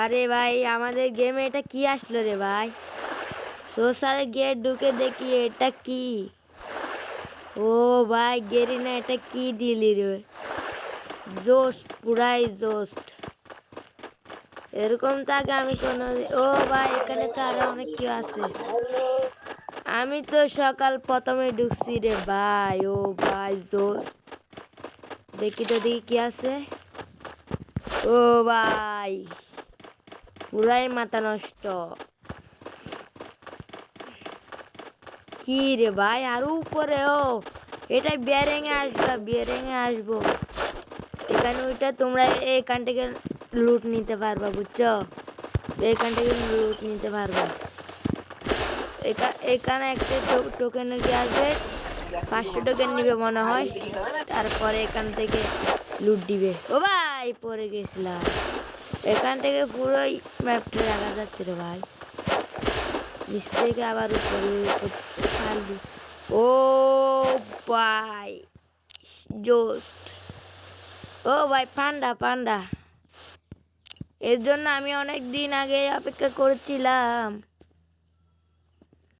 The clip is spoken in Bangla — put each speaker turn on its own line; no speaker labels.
আরে ভাই, আমাদের গেমে এটা কি আসলো রে ভাই? সোশ্যাল গেট ঢুকে দেখি এটা কি? ও ভাই গেরি না এটা কি দিলি রে? জোস পুরাই জোস্ট এরকম তো আগে আমি কোনো ও ভাই, এখানে তো আরও অনেক কি আছে। আমি তো সকাল প্রথমে ঢুকছি রে ভাই, ও ভাই জোস দেখি তো দেখি কি আছে। ও ভাই। পুরাই মাথা নষ্ট। কি রে ভাই, আর উপরে ও, এটা বিয়ারিংয়ে আসবা বিয়ারিংয়ে আসব। এখানে ওইটা তোমরা এখান থেকে লুট নিতে পারবা, বুঝছ? এখান থেকে লুট নিতে পারবা। এখানে একটা টোকেন কি আসবে পাঁচশো টোকেন নিবে মনে হয়। তারপরে এখান থেকে লুট দিবে। ও ভাই পরে গেছিলাম। এখান থেকে পুরোই ম্যাপটা দেখা যাচ্ছে রে ভাই। নিচ থেকে আবার উপরে ও ভাই, জোস্ট। ও ভাই, পান্ডা পান্ডা। এর জন্য আমি অনেক দিন আগে অপেক্ষা করছিলাম।